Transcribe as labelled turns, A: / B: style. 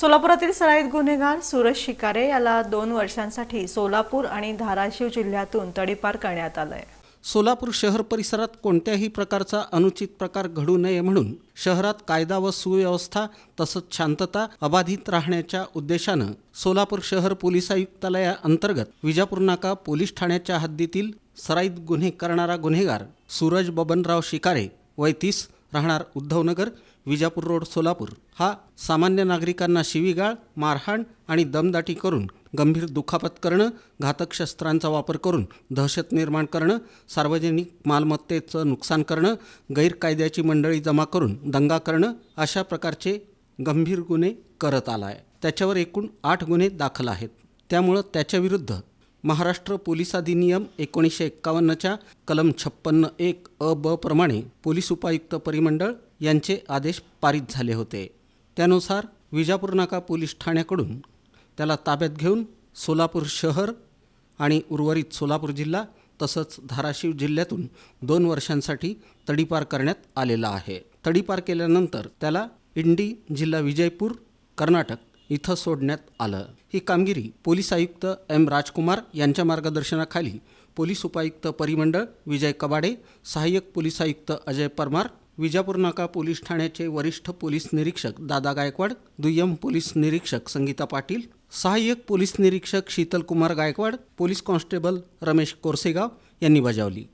A: सोलापुरातील सराईत गुन्हेगार सूरज शिकारे याला दोन वर्षांसाठी सोलापूर आणि धाराशिव जिल्ह्यातून तडीपार करण्यात आलंय.
B: सोलापूर शहर परिसरात कोणत्याही प्रकारचा अनुचित प्रकार घडू नये म्हणून शहरात कायदा व सुव्यवस्था तसंच शांतता अबाधित राहण्याच्या उद्देशानं सोलापूर शहर पोलीस आयुक्तालयाअंतर्गत विजापूर नाका पोलीस ठाण्याच्या हद्दीतील सराईत गुन्हे करणारा गुन्हेगार सूरज बबनराव शिकारे वय तीस राहणार उद्धवनगर विजापूर रोड सोलापूर. हा सामान्य नागरिकांना शिवीगाळ मारहाण आणि दमदाटी करून गंभीर दुखापत करणं घातक शस्त्रांचा वापर करून दहशत निर्माण करणं सार्वजनिक मालमत्तेचं नुकसान करणं गैरकायद्याची मंडळी जमा करून दंगा करणं अशा प्रकारचे गंभीर गुन्हे करत आला आहे त्याच्यावर एकूण आठ गुन्हे दाखल आहेत. त्यामुळं त्याच्याविरुद्ध महाराष्ट्र पोलीस अधिनियम एकोणीसशे एक्कावन्नच्या कलम छप्पन्न एक अ ब प्रमाणे पोलीस उपायुक्त परिमंडळ यांचे आदेश पारित झाले होते. त्यानुसार विजापूर नाका पोलीस ठाण्याकडून त्याला ताब्यात घेऊन सोलापूर शहर आणि उर्वरित सोलापूर जिल्हा तसंच धाराशिव जिल्ह्यातून दोन वर्षांसाठी तडीपार करण्यात आलेला आहे. तडीपार केल्यानंतर त्याला इंडी जिल्हा विजयपूर कर्नाटक इथं सोडण्यात आलं. ही कामगिरी पोलीस आयुक्त एम राजकुमार यांच्या मार्गदर्शनाखाली पोलीस उपायुक्त परिमंडळ विजय कबाडे सहाय्यक पोलीस आयुक्त अजय परमार विजापूर नाका पोलीस ठाण्याचे वरिष्ठ पोलीस निरीक्षक दादा गायकवाड दुय्यम पोलीस निरीक्षक संगीता पाटील सहाय्यक पोलीस निरीक्षक शीतलकुमार गायकवाड पोलीस कॉन्स्टेबल रमेश कोरसेगाव यांनी बजावली.